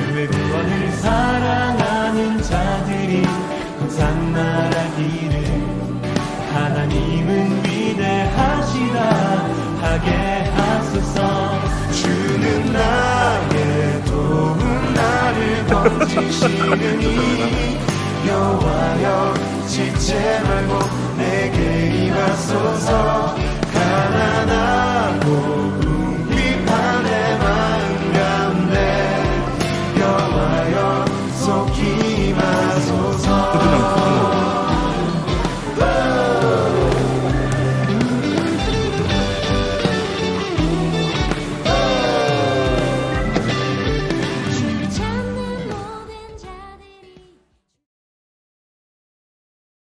교회를 사랑하는 자들이 항상 말하기를 하나님은 위대하시다 하게 하소서. 주는 나의 도움 나를 건지시는 이 여와여 지체를 Niemals uns